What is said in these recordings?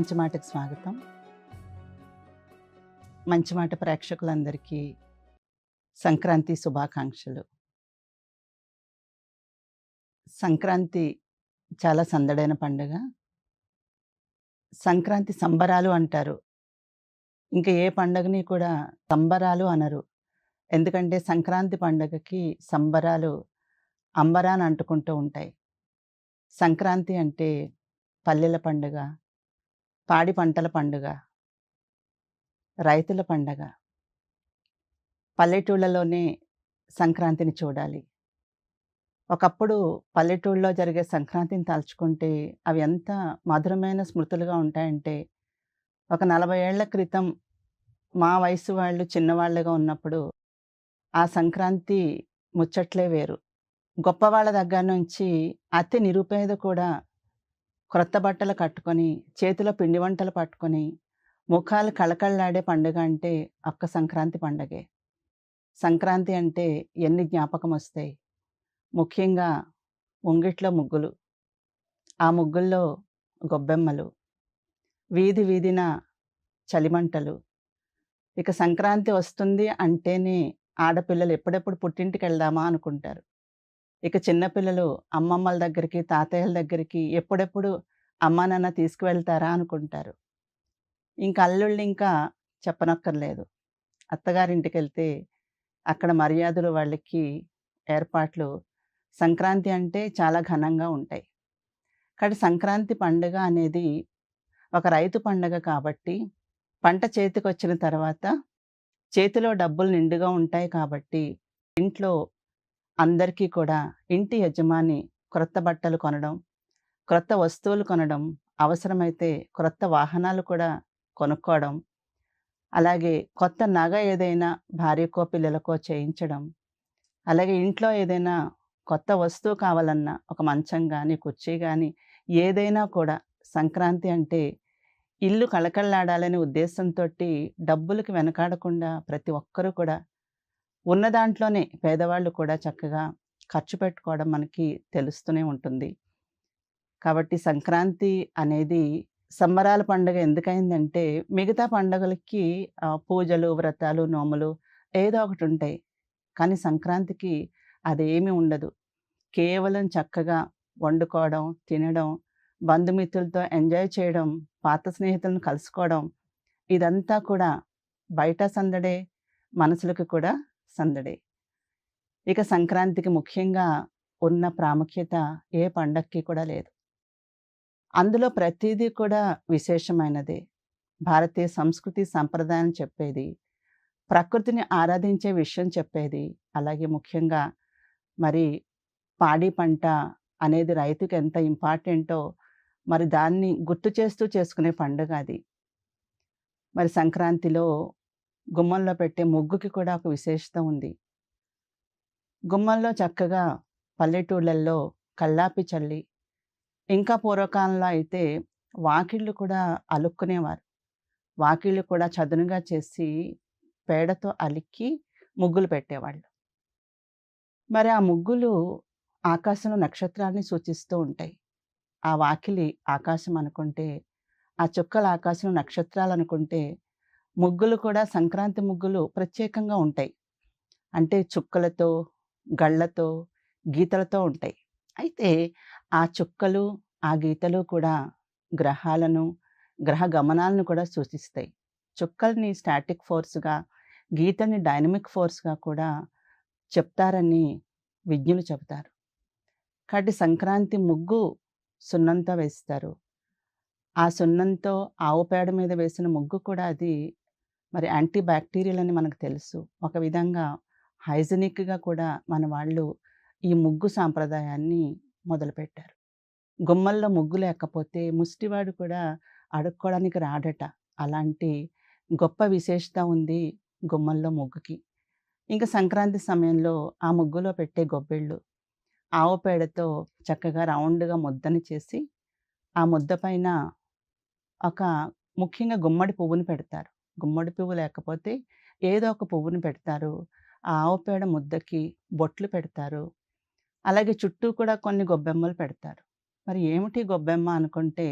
మంచి మాటకు స్వాగతం. మంచి మాట ప్రేక్షకులందరికీ సంక్రాంతి శుభాకాంక్షలు. సంక్రాంతి చాలా సందడైన పండుగ. సంక్రాంతి సంబరాలు అంటారు. ఇంకా ఏ పండుగని కూడా సంబరాలు అనరు. ఎందుకంటే సంక్రాంతి పండగకి సంబరాలు అంబరాన్ అంటుకుంటూ ఉంటాయి. సంక్రాంతి అంటే పల్లెల పండుగ పాడి పంటల పండుగ. రైతుల పండగ. పల్లెటూళ్ళలోనే సంక్రాంతిని చూడాలి. ఒకప్పుడు పల్లెటూళ్ళలో జరిగే సంక్రాంతిని తలుచుకుంటే అవి ఎంత మధురమైన స్మృతులుగా ఉంటాయంటే ఒక నలభై ఏళ్ళ క్రితం మా వయసు వాళ్ళు చిన్నవాళ్ళుగా ఉన్నప్పుడు ఆ సంక్రాంతి ముచ్చట్లే వేరు. గొప్పవాళ్ళ దగ్గర నుంచి అతి నిరుపేద కూడా క్రొత్త బట్టలు కట్టుకొని చేతిలో పిండి వంటలు పట్టుకొని ముఖాలు కళకళలాడే పండుగ అంటే ఒక్క సంక్రాంతి పండగే. సంక్రాంతి అంటే ఎన్ని జ్ఞాపకం వస్తాయి ముఖ్యంగా ముంగిట్లో ముగ్గులు. ఆ ముగ్గుల్లో గొబ్బెమ్మలు. వీధి వీధిన చలిమంటలు. ఇక సంక్రాంతి వస్తుంది అంటేనే ఆడపిల్లలు ఎప్పుడెప్పుడు పుట్టింటికి వెళ్దామా అనుకుంటారు. ఇక చిన్నపిల్లలు అమ్మమ్మల దగ్గరికి తాతయ్యల దగ్గరికి ఎప్పుడెప్పుడు అమ్మా నాన్న తీసుకువెళ్తారా అనుకుంటారు. ఇంకా అల్లుళ్ళు ఇంకా చెప్పనక్కర్లేదు. అత్తగారింటికి వెళ్తే అక్కడ మర్యాదలు వాళ్ళకి ఏర్పాట్లు సంక్రాంతి అంటే చాలా ఘనంగా ఉంటాయి. కానీ సంక్రాంతి పండుగ అనేది ఒక రైతు పండుగ కాబట్టి పంట చేతికి వచ్చిన తర్వాత చేతిలో డబ్బులు నిండుగా ఉంటాయి కాబట్టి ఇంట్లో అందరికీ కూడా ఇంటి యజమాని క్రొత్త బట్టలు కొనడం క్రొత్త వస్తువులు కొనడం అవసరమైతే క్రొత్త వాహనాలు కూడా కొనుక్కోవడం అలాగే కొత్త నగ ఏదైనా భార్యకో పిల్లలకో చేయించడం అలాగే ఇంట్లో ఏదైనా కొత్త వస్తువు కావాలన్నా ఒక మంచం కానీ కుర్చీ కానీ ఏదైనా కూడా సంక్రాంతి అంటే ఇల్లు కళకళలాడాలనే ఉద్దేశంతో డబ్బులకు వెనకాడకుండా ప్రతి ఒక్కరూ కూడా ఉన్న దాంట్లోనే పేదవాళ్ళు కూడా చక్కగా ఖర్చు పెట్టుకోవడం మనకి తెలుస్తూనే ఉంటుంది. కాబట్టి సంక్రాంతి అనేది సంబరాల పండుగ ఎందుకైందంటే మిగతా పండుగలకి పూజలు వ్రతాలు నోములు ఏదో ఒకటి ఉంటాయి. కానీ సంక్రాంతికి అదేమీ ఉండదు. కేవలం చక్కగా వండుకోవడం తినడం బంధుమిత్రులతో ఎంజాయ్ చేయడం పాత స్నేహితులను కలుసుకోవడం ఇదంతా కూడా బయట సందడే మనసులకు కూడా సందడే. ఇక సంక్రాంతికి ముఖ్యంగా ఉన్న ప్రాముఖ్యత ఏ పండక్కి కూడా లేదు. అందులో ప్రతిదీ కూడా విశేషమైనదే. భారతీయ సంస్కృతి సంప్రదాయం చెప్పేది ప్రకృతిని ఆరాధించే విషయం చెప్పేది అలాగే ముఖ్యంగా మరి పాడి పంట అనేది రైతుకు ఎంత ఇంపార్టెంటో మరి దాన్ని గుర్తు చేస్తూ చేసుకునే పండుగ అది. మరి సంక్రాంతిలో గుమ్మంలో పెట్టే ముగ్గుకి కూడా ఒక విశేషత ఉంది. గుమ్మంలో చక్కగా పల్లెటూళ్ళల్లో కల్లాపి చల్లి ఇంకా పూర్వకాలంలో అయితే వాకిళ్ళు కూడా అలుక్కునేవారు. వాకిళ్ళు కూడా చదునుగా చేసి పేడతో అలిక్కి ముగ్గులు పెట్టేవాళ్ళు. మరి ఆ ముగ్గులు ఆకాశంలో నక్షత్రాన్ని సూచిస్తూ ఉంటాయి. ఆ వాకిలి ఆకాశం అనుకుంటే ఆ చుక్కల ఆకాశంలో నక్షత్రాలు అనుకుంటే ముగ్గులు కూడా సంక్రాంతి ముగ్గులు ప్రత్యేకంగా ఉంటాయి. అంటే చుక్కలతో గళ్ళతో గీతలతో ఉంటాయి. అయితే ఆ చుక్కలు ఆ గీతలు కూడా గ్రహాలను గ్రహ గమనాలను కూడా సూచిస్తాయి. చుక్కల్ని స్టాటిక్ ఫోర్స్గా గీతని డైనమిక్ ఫోర్స్గా కూడా చెప్తారని విజ్ఞులు చెబుతారు. కాబట్టి సంక్రాంతి ముగ్గు సున్నంతో వేస్తారు. ఆ సున్నంతో ఆవు పేడ మీద వేసిన ముగ్గు కూడా అది మరి యాంటీ బ్యాక్టీరియల్ అని మనకు తెలుసు. ఒక విధంగా హైజెనిక్గా కూడా మన వాళ్ళు ఈ ముగ్గు సాంప్రదాయాన్ని మొదలుపెట్టారు. గుమ్మల్లో ముగ్గు లేకపోతే ముష్టివాడు కూడా అడుక్కోవడానికి రాడట. అలాంటి గొప్ప విశేషత ఉంది గుమ్మల్లో ముగ్గుకి. ఇంకా సంక్రాంతి సమయంలో ఆ ముగ్గులో పెట్టే గొబ్బెళ్ళు ఆవు పేడతో చక్కగా రౌండ్గా ముద్దని చేసి ఆ ముద్ద పైన ఒక ముఖ్యంగా గుమ్మడి పువ్వును పెడతారు. గుమ్మడి పువ్వు లేకపోతే ఏదో ఒక పువ్వుని పెడతారు ఆ ఆవు పేడ ముద్దకి బొట్లు పెడతారు అలాగే చుట్టూ కూడా కొన్ని గొబ్బెమ్మలు పెడతారు మరి ఏమిటి గొబ్బెమ్మ అనుకుంటే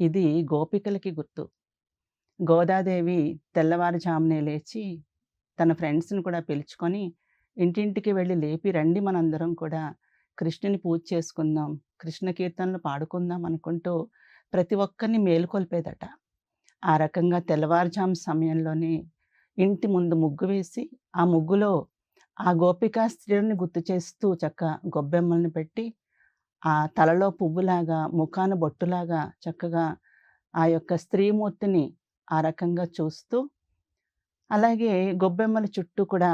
ఇది గోపికలకి గుర్తు. గోదాదేవి తెల్లవారుజామునే లేచి, తన ఫ్రెండ్స్‌ని కూడా పిలుచుకొని, ఇంటింటికి వెళ్ళి లేపి రండి మనందరం కూడా కృష్ణుని పూజ చేసుకుందాం, కృష్ణ కీర్తనలు పాడుకుందాం అనుకుంటూ ప్రతి ఒక్కరిని మేలుకొల్పేదట. ఆ రకంగా తెల్లవారుజాము సమయంలోనే ఇంటి ముందు ముగ్గు వేసి, ఆ ముగ్గులో ఆ గోపికా స్త్రీలని గుర్తు చేస్తూ చక్క గొబ్బెమ్మలను పెట్టి, ఆ తలలో పువ్వులాగా, ముఖాన బొట్టులాగా చక్కగా ఆ యొక్క స్త్రీమూర్తిని ఆ రకంగా చూస్తూ, అలాగే గొబ్బెమ్మల చుట్టూ కూడా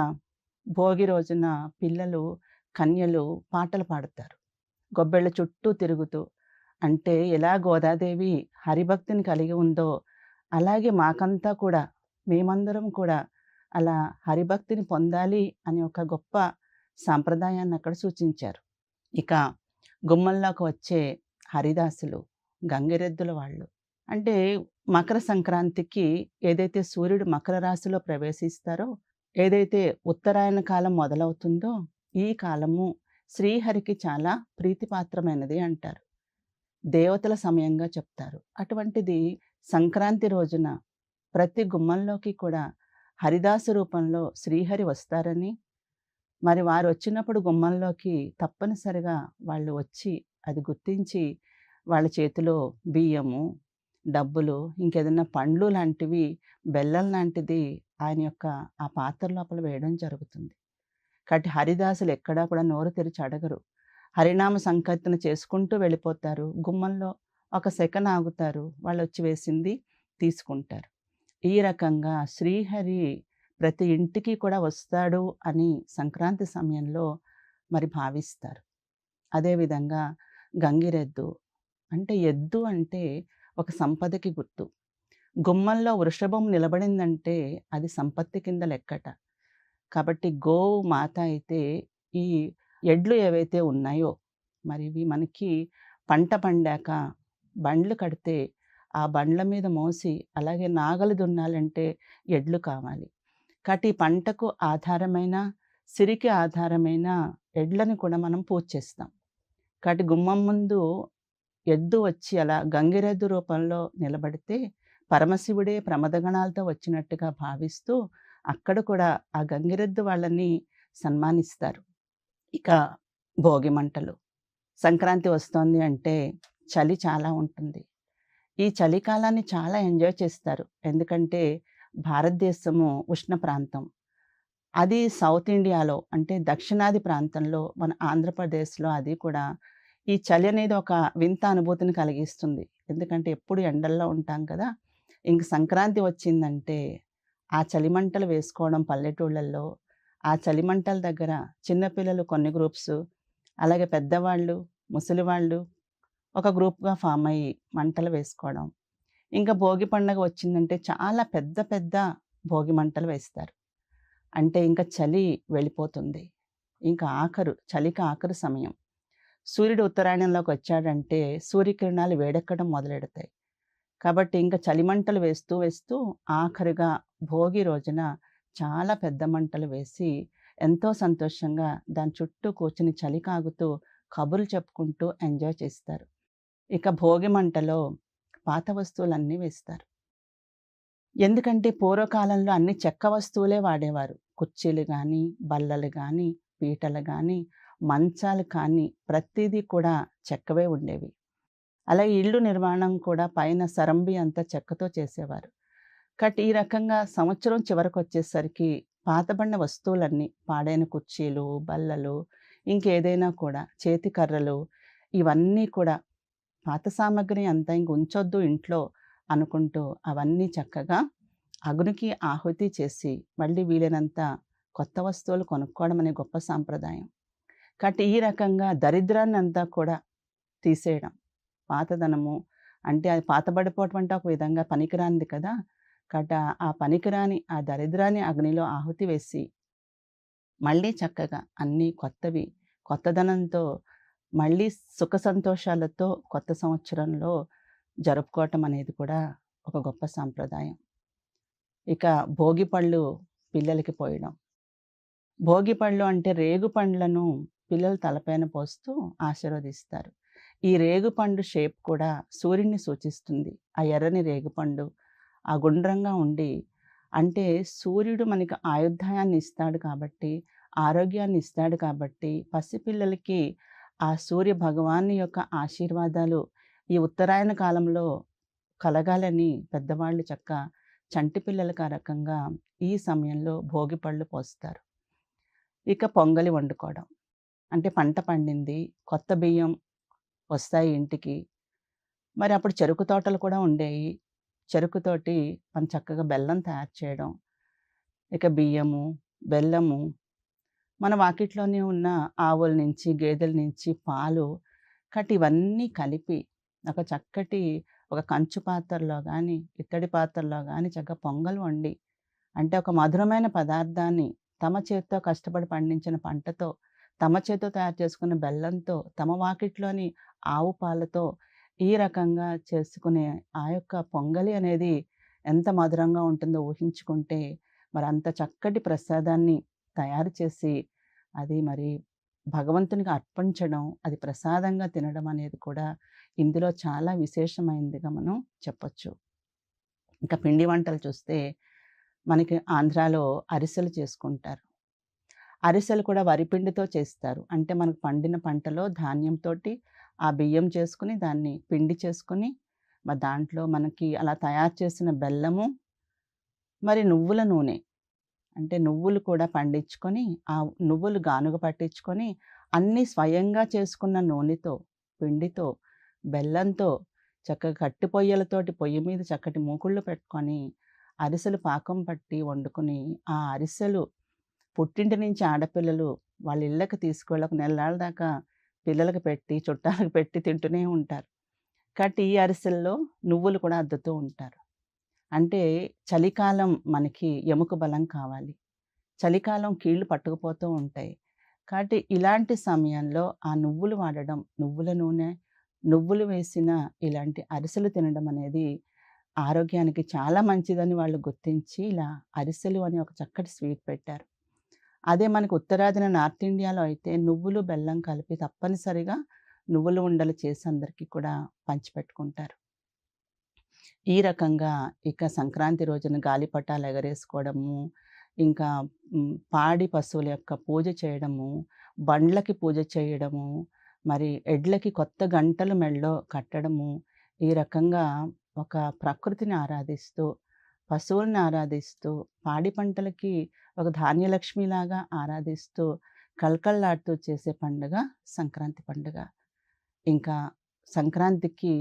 భోగి రోజున పిల్లలు, కన్యలు పాటలు పాడుతారు. గొబ్బెళ్ళ చుట్టూ తిరుగుతూ. అంటే ఎలా గోదాదేవి హరిభక్తిని కలిగి ఉందో, అలాగే మాకంతా కూడా మేమందరం కూడా అలా హరిభక్తిని పొందాలి అనే ఒక గొప్ప సాంప్రదాయాన్ని అక్కడ సూచించారు. ఇక గుమ్మంలోకి వచ్చే హరిదాసులు, గంగిరెద్దుల వాళ్ళు. అంటే మకర సంక్రాంతికి ఏదైతే సూర్యుడు మకర రాశిలో ప్రవేశిస్తారో, ఏదైతే ఉత్తరాయణ కాలం మొదలవుతుందో, ఈ కాలము శ్రీహరికి చాలా ప్రీతిపాత్రమైనది అంటారు. దేవతల సమయంగా చెప్తారు. అటువంటిది సంక్రాంతి రోజున ప్రతి గుమ్మంలోకి కూడా హరిదాసు రూపంలో శ్రీహరి వస్తారని, మరి వారు వచ్చినప్పుడు గుమ్మంలోకి తప్పనిసరిగా వాళ్ళు వచ్చి అది గుర్తించి వాళ్ళ చేతిలో బియ్యము, డబ్బులు, ఇంకేదన్నా పండ్లు లాంటివి, బెల్లం లాంటిది ఆయన యొక్క ఆ పాత్ర లోపల వేయడం జరుగుతుంది. కాబట్టి హరిదాసులు ఎక్కడా కూడా నోరు తెరిచి అడగరు. హరినామ సంకీర్తన చేసుకుంటూ వెళ్ళిపోతారు. గుమ్మంలో ఒక సెకండ్ ఆగుతారు. వాళ్ళు వచ్చి వేసింది తీసుకుంటారు. ఈ రకంగా శ్రీహరి ప్రతి ఇంటికి కూడా వస్తాడు అని సంక్రాంతి సమయంలో మరి భావిస్తారు. అదేవిధంగా గంగిరెద్దు అంటే ఎద్దు అంటే ఒక సంపదకి గుర్తు. గుమ్మంలో వృషభం నిలబడిందంటే అది సంపత్తి కింద లెక్కట. కాబట్టి గోవు మాత అయితే ఈ ఎడ్లు ఏవైతే ఉన్నాయో మరి ఇవి మనకి పంట పండాక బండ్లు కడితే ఆ బండ్ల మీద మోసి అలాగే నాగలి దున్నాలంటే ఎడ్లు కావాలి. కాబట్టి పంటకు ఆధారమైన, సిరికి ఆధారమైన ఎడ్లని కూడా మనం పూజ చేస్తాం. కాబట్టి గుమ్మం ముందు ఎద్దు వచ్చి అలా గంగిరెద్దు రూపంలో నిలబడితే పరమశివుడే ప్రమదగణాలతో వచ్చినట్టుగా భావిస్తూ అక్కడ కూడా ఆ గంగిరెద్దు వాళ్ళని సన్మానిస్తారు. ఇక భోగి మంటలు. సంక్రాంతి వస్తోంది అంటే చలి చాలా ఉంటుంది. ఈ చలికాలాన్ని చాలా ఎంజాయ్ చేస్తారు. ఎందుకంటే భారతదేశము ఉష్ణ ప్రాంతం. అది సౌత్ ఇండియాలో అంటే దక్షిణాది ప్రాంతంలో మన ఆంధ్రప్రదేశ్‌లో అది కూడా ఈ చలి అనేది ఒక వింత అనుభూతిని కలిగిస్తుంది. ఎందుకంటే ఎప్పుడు ఎండల్లో ఉంటాం కదా! ఇంక సంక్రాంతి వచ్చిందంటే ఆ చలిమంటలు వేసుకోవడం పల్లెటూళ్ళల్లో, ఆ చలిమంటల దగ్గర చిన్నపిల్లలు కొన్ని గ్రూప్స్, అలాగే పెద్దవాళ్ళు, ముసలివాళ్ళు ఒక గ్రూప్‌గా ఫామ్ అయ్యి మంటలు వేసుకోవడం. ఇంకా భోగి పండగ వచ్చిందంటే చాలా పెద్ద పెద్ద భోగి మంటలు వేస్తారు. అంటే ఇంకా చలి వెళ్ళిపోతుంది. ఇంకా ఆఖరు చలికి ఆఖరు సమయం. సూర్యుడు ఉత్తరాయణంలోకి వచ్చాడంటే సూర్యకిరణాలు వేడెక్కడం మొదలెడతాయి. కాబట్టి ఇంక చలిమంటలు వేస్తూ వేస్తూ ఆఖరుగా భోగి రోజున చాలా పెద్ద మంటలు వేసి ఎంతో సంతోషంగా దాని చుట్టూ కూర్చుని చలి కాగుతూ కబుర్లు చెప్పుకుంటూ ఎంజాయ్ చేస్తారు. ఇక భోగి మంటలో పాత వస్తువులన్నీ వేస్తారు. ఎందుకంటే పూర్వకాలంలో అన్ని చెక్క వస్తువులే వాడేవారు. కుర్చీలు కానీ బల్లలు కానీ పీటలు కానీ మంచాలు కానీ ప్రతిదీ కూడా చెక్కవే ఉండేవి. అలాగే ఇళ్ళు నిర్మాణం కూడా పైన సరంబి అంతా చెక్కతో చేసేవారు. కట్ ఈ రకంగా సంవత్సరం చివరకొచ్చేసరికి పాతబడిన వస్తువులన్నీ పాడైన కుర్చీలు, బల్లలు, ఇంకేదైనా కూడా చేతి కర్రలు ఇవన్నీ కూడా పాత సామాగ్రి అంతా ఇంక ఉంచొద్దు ఇంట్లో అనుకుంటూ అవన్నీ చక్కగా అగ్నికి ఆహుతి చేసి మళ్ళీ వీలైనంత కొత్త వస్తువులు కొనుక్కోవడం అనే గొప్ప సాంప్రదాయం. కాబట్టి ఈ రకంగా దరిద్రాన్ని అంతా కూడా తీసేయడం. పాతదనము అంటే అది పాతబడిపోవటం అంటే ఒక విధంగా పనికిరానిది కదా! కాబట్టి ఆ పనికిరాని ఆ దరిద్రాన్ని అగ్నిలో ఆహుతి వేసి మళ్ళీ చక్కగా అన్నీ కొత్తవి కొత్తదనంతో మళ్ళీ సుఖ సంతోషాలతో కొత్త సంవత్సరంలో జరుపుకోవటం అనేది కూడా ఒక గొప్ప సాంప్రదాయం. ఇక భోగి పళ్ళు పిల్లలకి పోయడం. భోగి పళ్ళు అంటే రేగు పండ్లను పిల్లలు తలపైన పోస్తూ ఆశీర్వదిస్తారు. ఈ రేగుపండు షేప్ కూడా సూర్యుడిని సూచిస్తుంది. ఆ ఎర్రని రేగుపండు, ఆ గుండ్రంగా ఉండి అంటే సూర్యుడు మనకి ఆయుర్దాయాన్ని ఇస్తాడు కాబట్టి, ఆరోగ్యాన్ని ఇస్తాడు కాబట్టి, పసిపిల్లలకి ఆ సూర్య భగవాన్ యొక్క ఆశీర్వాదాలు ఈ ఉత్తరాయణ కాలంలో కలగాలని పెద్దవాళ్ళు చక్క చంటి పిల్లలకు ఆ రకంగా ఈ సమయంలో భోగిపళ్ళు పోస్తారు. ఇక పొంగలి వండుకోవడం. అంటే పంట పండింది. కొత్త బియ్యం వస్తాయి ఇంటికి. మరి అప్పుడు చెరుకు తోటలు కూడా ఉండేవి చెరుకుతోటి మనం చక్కగా బెల్లం తయారు చేయడం. ఇక బియ్యము, బెల్లము, మన వాకిట్లోనే ఉన్న ఆవుల నుంచి, గేదెల నుంచి పాలు కాబట్టి ఇవన్నీ కలిపి ఒక చక్కటి ఒక కంచు పాత్రలో కానీ ఇత్తడి పాత్రలో కానీ చక్కగా పొంగల్ వండి అంటే ఒక మధురమైన పదార్థాన్ని తమ చేత్తో కష్టపడి పండించిన పంటతో, తమ చేతితో తయారు చేసుకున్న బెల్లంతో, తమ వాకిట్లోని ఆవు పాలతో ఈ రకంగా చేసుకునే ఆ యొక్క పొంగలి అనేది ఎంత మధురంగా ఉంటుందో ఊహించుకుంటే మరి అంత చక్కటి ప్రసాదాన్ని తయారు చేసి అది మరి భగవంతునికి అర్పించడం, అది ప్రసాదంగా తినడం అనేది కూడా ఇందులో చాలా విశేషమైనదిగా మనం చెప్పొచ్చు. ఇంకా పిండి వంటలు చూస్తే మనకి ఆంధ్రాలో అరిసెలు చేసుకుంటారు. అరిసెలు కూడా వరిపిండితో చేస్తారు. అంటే మనకు పండిన పంటలో ధాన్యంతోటి ఆ బియ్యం చేసుకుని దాన్ని పిండి చేసుకొని, మరి దాంట్లో మనకి అలా తయారు చేసిన బెల్లము, మరి నువ్వుల నూనె. అంటే నువ్వులు కూడా పండించుకొని, ఆ నువ్వులు గానుగ పట్టించుకొని, అన్నీ స్వయంగా చేసుకున్న నూనెతో, పిండితో, బెల్లంతో చక్కగా కట్టి పొయ్యలతోటి పొయ్యి మీద చక్కటి మూకుళ్ళు పెట్టుకొని, అరిసెలు పాకం పట్టి వండుకొని, ఆ అరిసెలు పుట్టింటి నుంచి ఆడపిల్లలు వాళ్ళ ఇళ్ళకి తీసుకువెళ్ళి ఒక దాకా పిల్లలకు పెట్టి, చుట్టాలకు పెట్టి తింటూనే ఉంటారు. కాబట్టి ఈ అరిసెల్లో నువ్వులు కూడా అద్దుతూ ఉంటారు. అంటే చలికాలం మనకి ఎముక బలం కావాలి. చలికాలం కీళ్ళు పట్టుకుపోతూ ఉంటాయి. కాబట్టి ఇలాంటి సమయంలో ఆ నువ్వులు వాడడం, నువ్వుల నూనె, నువ్వులు వేసిన ఇలాంటి అరిసెలు తినడం అనేది ఆరోగ్యానికి చాలా మంచిదని వాళ్ళు గుర్తించి ఇలా అరిసెలు అని ఒక చక్కటి స్వీట్ పెట్టారు. అదే మనకు ఉత్తరాదిన నార్త్ ఇండియాలో అయితే నువ్వులు, బెల్లం కలిపి తప్పనిసరిగా నువ్వుల ఉండలు చేసి అందరికీ కూడా పంచిపెట్టుకుంటారు. ఈ రకంగా ఇక సంక్రాంతి రోజున గాలిపటాలు ఎగరేసుకోవడము, ఇంకా పాడి పశువుల యొక్క పూజ చేయడము, బండ్లకి పూజ చేయడము, మరి ఎడ్లకి కొత్త గంటలు మెడలో కట్టడము, ఈ రకంగా ఒక ప్రకృతిని ఆరాధిస్తూ, పశువులను ఆరాధిస్తూ, పాడి పంటలకి ఒక ధాన్యలక్ష్మిలాగా ఆరాధిస్తూ, కళకళలాడుతూ చేసే పండుగ సంక్రాంతి పండుగ. ఇంకా సంక్రాంతికి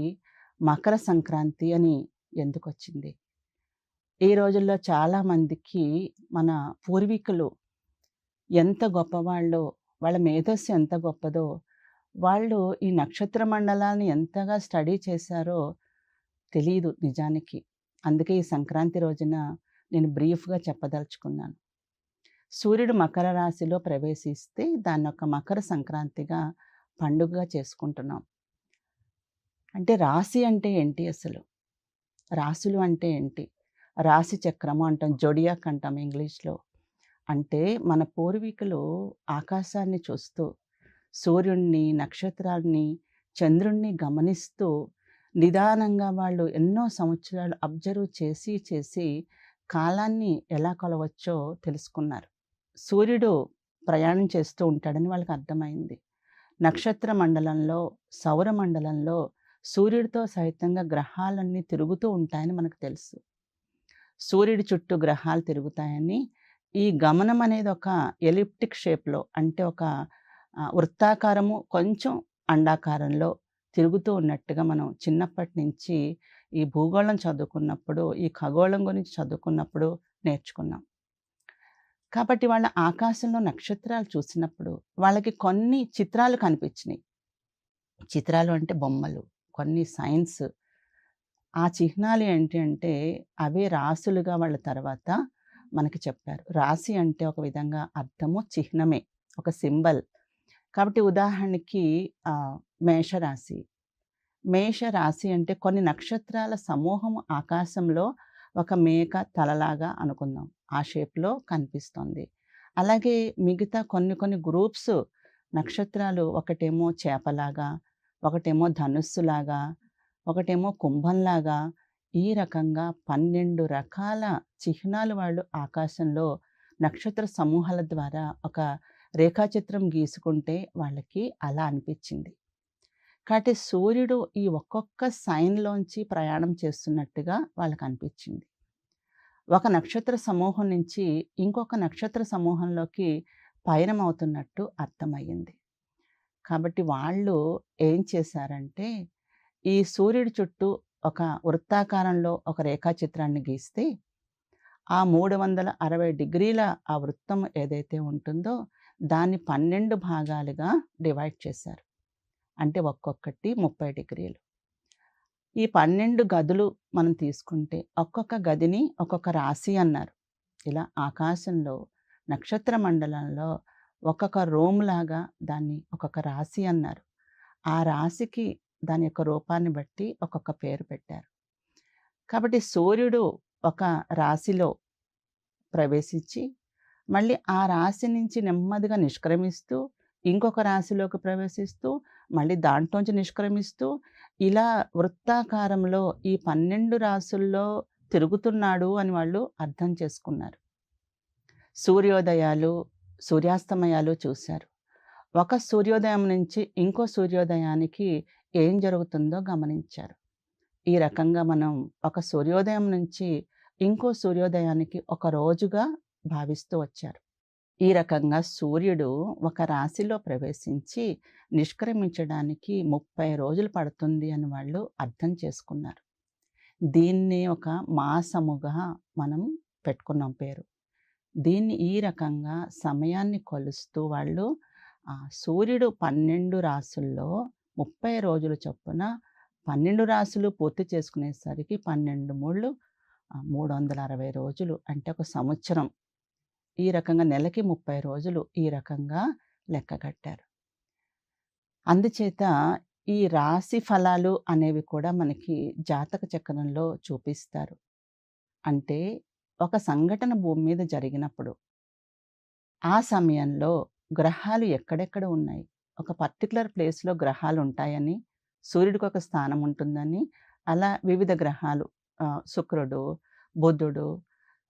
మకర సంక్రాంతి అని ఎందుకు వచ్చింది ఈ రోజుల్లో చాలామందికి మన పూర్వీకులు ఎంత గొప్పవాళ్ళో, వాళ్ళ మేధస్సు ఎంత గొప్పదో, వాళ్ళు ఈ నక్షత్ర మండలాన్ని ఎంతగా స్టడీ చేశారో తెలియదు నిజానికి. అందుకే ఈ సంక్రాంతి రోజున నేను బ్రీఫ్‌గా చెప్పదలుచుకున్నాను. సూర్యుడు మకర రాశిలో ప్రవేశిస్తే దాన్నొక మకర సంక్రాంతిగా పండుగగా చేసుకుంటున్నాం. అంటే రాశి అంటే ఏంటి అసలు? రాశులు అంటే ఏంటి? రాశి చక్రము అంటాం. జొడియాక్ అంటాం ఇంగ్లీష్‌లో. అంటే మన పూర్వీకులు ఆకాశాన్ని చూస్తూ, సూర్యుణ్ణి నక్షత్రాల్ని, చంద్రుణ్ణి గమనిస్తూ నిదానంగా వాళ్ళు ఎన్నో సంవత్సరాలు అబ్జర్వ్ చేసి, చేసి కాలాన్ని ఎలా కొలవచ్చో తెలుసుకున్నారు. సూర్యుడు ప్రయాణం చేస్తూ ఉంటాడని వాళ్ళకి అర్థమైంది. నక్షత్ర మండలంలో, సౌర మండలంలో సూర్యుడితో సహితంగా గ్రహాలన్నీ తిరుగుతూ ఉంటాయని మనకు తెలుసు. సూర్యుడి చుట్టూ గ్రహాలు తిరుగుతాయని, ఈ గమనం అనేది ఒక ఎలిప్టిక్ షేప్‌లో అంటే ఒక వృత్తాకారము, కొంచెం అండాకారంలో తిరుగుతూ ఉన్నట్టుగా మనం చిన్నప్పటి నుంచి ఈ భూగోళం చదువుకున్నప్పుడు, ఈ ఖగోళం గురించి చదువుకున్నప్పుడు నేర్చుకున్నాం. కాబట్టి వాళ్ళ ఆకాశంలో నక్షత్రాలు చూసినప్పుడు వాళ్ళకి కొన్ని చిత్రాలు కనిపించినాయి చిత్రాలు అంటే బొమ్మలు. కొన్ని సైన్స్. ఆ చిహ్నాలు ఏంటి అంటే అవే రాసులుగా వాళ్ళ తర్వాత మనకి చెప్పారు. రాశి అంటే ఒక విధంగా అర్థము చిహ్నమే. ఒక సింబల్. కాబట్టి ఉదాహరణకి మేషరాశి. మేషరాశి అంటే కొన్ని నక్షత్రాల సమూహం ఆకాశంలో ఒక మేక తలలాగా అనుకుందాం. ఆ షేప్‌లో కనిపిస్తుంది. అలాగే మిగతా కొన్ని కొన్ని గ్రూప్స్ నక్షత్రాలు ఒకటేమో చేపలాగా, ఒకటేమో ధనుస్సులాగా, ఒకటేమో కుంభంలాగా ఈ రకంగా 12 రకాల చిహ్నాలు వాళ్ళు ఆకాశంలో నక్షత్ర సమూహాల ద్వారా ఒక రేఖాచిత్రం గీసుకుంటే వాళ్ళకి అలా అనిపించింది. కాబట్టి సూర్యుడు ఈ ఒక్కొక్క సైన్‌లోంచి ప్రయాణం చేస్తున్నట్టుగా వాళ్ళకనిపించింది. ఒక నక్షత్ర సమూహం నుంచి ఇంకొక నక్షత్ర సమూహంలోకి పయనమవుతున్నట్టు అర్థమయ్యింది. కాబట్టి వాళ్ళు ఏం చేశారంటే, ఈ సూర్యుడి చుట్టూ ఒక వృత్తాకారంలో ఒక రేఖాచిత్రాన్ని గీస్తే, ఆ 360 డిగ్రీల ఆ వృత్తం ఏదైతే ఉంటుందో, దాన్ని 12 భాగాలుగా డివైడ్ చేశారు. అంటే ఒక్కొక్కటి 30 డిగ్రీలు. ఈ 12 గదులు మనం తీసుకుంటే, ఒక్కొక్క గదిని ఒక్కొక్క రాశి అన్నారు. ఇలా ఆకాశంలో నక్షత్ర మండలంలో ఒక్కొక్క రూమ్‌లాగా దాన్ని ఒక్కొక్క రాశి అన్నారు. ఆ రాశికి దాని యొక్క రూపాన్ని బట్టి ఒక్కొక్క పేరు పెట్టారు. కాబట్టి సూర్యుడు ఒక రాశిలో ప్రవేశించి, మళ్ళీ ఆ రాశి నుంచి నెమ్మదిగా నిష్క్రమిస్తూ, ఇంకొక రాశిలోకి ప్రవేశిస్తూ, మళ్ళీ దాంట్లోంచి నిష్క్రమిస్తూ, ఇలా వృత్తాకారంలో ఈ 12 రాసుల్లో తిరుగుతున్నాడు అని వాళ్ళు అర్థం చేసుకున్నారు. సూర్యోదయాలు, సూర్యాస్తమయాలు చూశారు. ఒక సూర్యోదయం నుంచి ఇంకో సూర్యోదయానికి ఏం జరుగుతుందో గమనించారు. ఈ రకంగా మనం ఒక సూర్యోదయం నుంచి ఇంకో సూర్యోదయానికి ఒక రోజుగా భావిస్తూ వచ్చారు. ఈ రకంగా సూర్యుడు ఒక రాశిలో ప్రవేశించి నిష్క్రమించడానికి 30 రోజులు పడుతుంది అని వాళ్ళు అర్థం చేసుకున్నారు. దీన్ని ఒక మాసముగా మనం పెట్టుకున్నాం పేరు. దీన్ని ఈ రకంగా సమయాన్ని కొలుస్తూ వాళ్ళు సూర్యుడు 12 రాసుల్లో 30 రోజులు చొప్పున 12 రాసులు పూర్తి చేసుకునేసరికి 12 మూళ్ళు ఆహ్, 360 రోజులు అంటే ఒక సంవత్సరం. ఈ రకంగా నెలకి 30 రోజులు ఈ రకంగా లెక్క కట్టారు. అందుచేత ఈ రాశి ఫలాలు అనేవి కూడా మనకి జాతక చక్రంలో చూపిస్తారు. అంటే ఒక సంఘటన భూమి మీద జరిగినప్పుడు ఆ సమయంలో గ్రహాలు ఎక్కడెక్కడ ఉన్నాయి, ఒక పర్టికులర్ ప్లేస్‌లో గ్రహాలు ఉంటాయని, సూర్యుడికి ఒక స్థానం ఉంటుందని, అలా వివిధ గ్రహాలు శుక్రుడు, బుధుడు,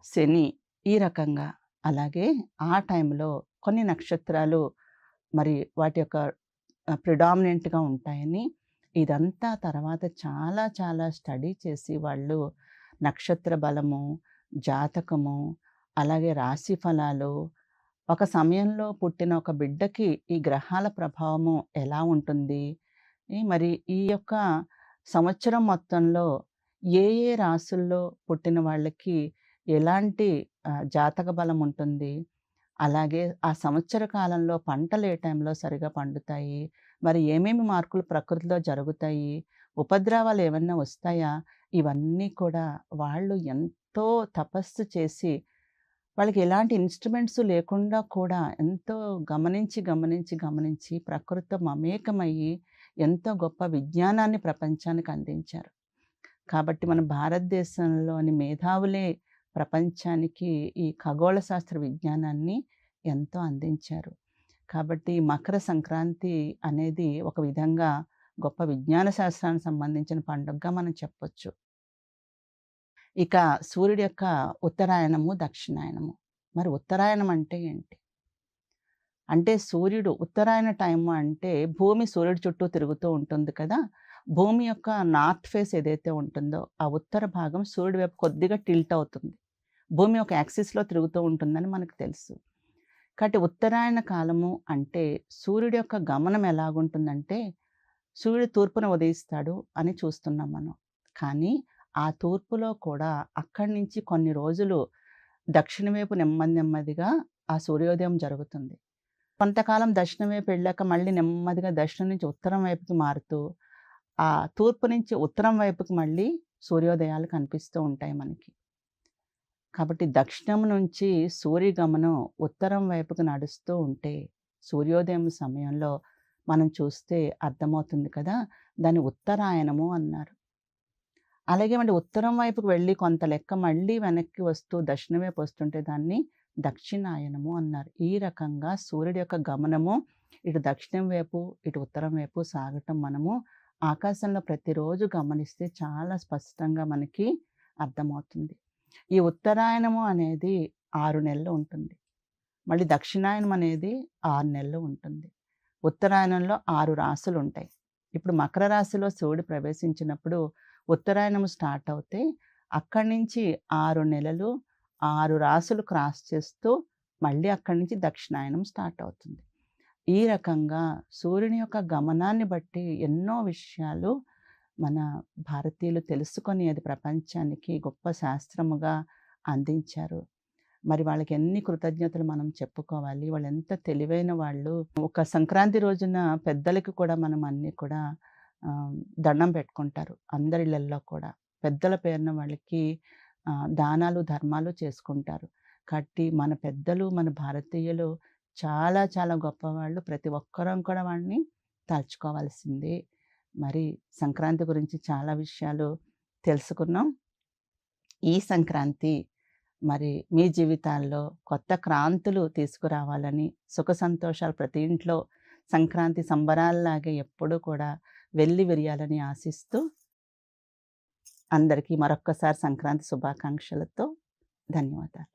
శని ఈ రకంగా. అలాగే ఆ టైంలో కొన్ని నక్షత్రాలు మరి వాటి యొక్క ప్రిడామినెంట్‌గా ఉంటాయని, ఇదంతా తర్వాత చాలా చాలా స్టడీ చేసి వాళ్ళు నక్షత్ర బలము, జాతకము, అలాగే రాశి ఫలాలు, ఒక సమయంలో పుట్టిన ఒక బిడ్డకి ఈ గ్రహాల ప్రభావము ఎలా ఉంటుంది, ఈ మరి ఈ యొక్క సంవత్సరం మొత్తంలో ఏ ఏ రాసుల్లో పుట్టిన వాళ్ళకి ఎలాంటి జాతక బలం ఉంటుంది, అలాగే ఆ సంవత్సర కాలంలో పంటలు ఏ టైంలో సరిగా పండుతాయి, మరి ఏమేమి మార్పులు ప్రకృతిలో జరుగుతాయి, ఉపద్రవాలు ఏమన్నా వస్తాయా, ఇవన్నీ కూడా వాళ్ళు ఎంత ఎంతో తపస్సు చేసి, వాళ్ళకి ఎలాంటి ఇన్‌స్ట్రుమెంట్స్ లేకుండా కూడా ఎంతో గమనించి, గమనించి, గమనించి ప్రకృతితో మమేకమయ్యి ఎంతో గొప్ప విజ్ఞానాన్ని ప్రపంచానికి అందించారు. కాబట్టి మన భారతదేశంలోని మేధావులే ప్రపంచానికి ఈ ఖగోళ శాస్త్ర విజ్ఞానాన్ని ఎంతో అందించారు. కాబట్టి మకర సంక్రాంతి అనేది ఒక విధంగా గొప్ప విజ్ఞాన శాస్త్రానికి సంబంధించిన పండుగగా మనం చెప్పొచ్చు. ఇక సూర్యుడి యొక్క ఉత్తరాయణము, దక్షిణాయనము. మరి ఉత్తరాయణం అంటే ఏంటి? అంటే సూర్యుడు ఉత్తరాయణ టైము అంటే భూమి సూర్యుడు చుట్టూ తిరుగుతూ ఉంటుంది కదా! భూమి యొక్క నార్త్ ఫేస్ ఏదైతే ఉంటుందో, ఆ ఉత్తర భాగం సూర్యుడి వైపు కొద్దిగా టిల్ట్ అవుతుంది. భూమి ఒక యాక్సిస్‌లో తిరుగుతూ ఉంటుందని మనకు తెలుసు. కాబట్టి ఉత్తరాయణ కాలము అంటే సూర్యుడి యొక్క గమనం ఎలాగుంటుందంటే, సూర్యుడు తూర్పున ఉదయిస్తాడు అని చూస్తున్నాం మనం. కానీ ఆ తూర్పులో కూడా అక్కడి నుంచి కొన్ని రోజులు దక్షిణం వైపు నెమ్మది నెమ్మదిగా ఆ సూర్యోదయం జరుగుతుంది. కొంతకాలం దక్షిణం వైపు వెళ్ళాక మళ్ళీ నెమ్మదిగా దక్షిణం నుంచి ఉత్తరం వైపుకి మారుతూ, ఆ తూర్పు నుంచి ఉత్తరం వైపుకి మళ్ళీ సూర్యోదయాలు కనిపిస్తూ ఉంటాయి మనకి. కాబట్టి దక్షిణం నుంచి సూర్యగమనం ఉత్తరం వైపుకి నడుస్తూ ఉంటే, సూర్యోదయం సమయంలో మనం చూస్తే అర్థమవుతుంది కదా! దాని ఉత్తరాయణము అన్నారు. అలాగే మళ్ళీ ఉత్తరం వైపుకు వెళ్ళి కొంత లెక్క మళ్ళీ వెనక్కి వస్తూ దక్షిణం వైపు వస్తుంటే దాన్ని దక్షిణాయనము అన్నారు. ఈ రకంగా సూర్యుడి యొక్క గమనము ఇటు దక్షిణం వైపు, ఇటు ఉత్తరం వైపు సాగటం మనము ఆకాశంలో ప్రతిరోజు గమనిస్తే చాలా స్పష్టంగా మనకి అర్థమవుతుంది. ఈ ఉత్తరాయణము అనేది ఆరు నెలలు ఉంటుంది. మళ్ళీ దక్షిణాయనం అనేది ఆరు నెలలు ఉంటుంది. ఉత్తరాయణంలో ఆరు రాసులు ఉంటాయి ఇప్పుడు మకర రాశిలో సూర్యుడు ప్రవేశించినప్పుడు ఉత్తరాయణం స్టార్ట్ అవుతే అక్కడి నుంచి ఆరు నెలలు, ఆరు రాశులు క్రాస్ చేస్తూ మళ్ళీ అక్కడి నుంచి దక్షిణాయనం స్టార్ట్ అవుతుంది. ఈ రకంగా సూర్యుని యొక్క గమనాన్ని బట్టి ఎన్నో విషయాలు మన భారతీయులు తెలుసుకొని అది ప్రపంచానికి గొప్ప శాస్త్రముగా అందించారు. మరి వాళ్ళకి ఎన్ని కృతజ్ఞతలు మనం చెప్పుకోవాలి. వాళ్ళు ఎంత తెలివైన వాళ్ళు. ఒక సంక్రాంతి రోజున పెద్దలకి కూడా మనం అన్నీ కూడా దండం పెట్టుకుంటారు. అందరిల్లల్లో కూడా. పెద్దల పేరున వాళ్ళకి దానాలు, ధర్మాలు చేసుకుంటారు. కాబట్టి మన పెద్దలు, మన భారతీయులు చాలా చాలా గొప్పవాళ్ళు. ప్రతి ఒక్కరం కూడా వాళ్ళని తలుచుకోవాల్సిందే. మరి సంక్రాంతి గురించి చాలా విషయాలు తెలుసుకున్నాం. ఈ సంక్రాంతి మరి మీ జీవితాల్లో కొత్త క్రాంతులు తీసుకురావాలని, సుఖ సంతోషాలు ప్రతి ఇంట్లో సంక్రాంతి సంబరాల్లాగే ఎప్పుడూ కూడా వెళ్ళి విరియాలని ఆశిస్తూ అందరికీ మరొక్కసారి సంక్రాంతి శుభాకాంక్షలతో ధన్యవాదాలు.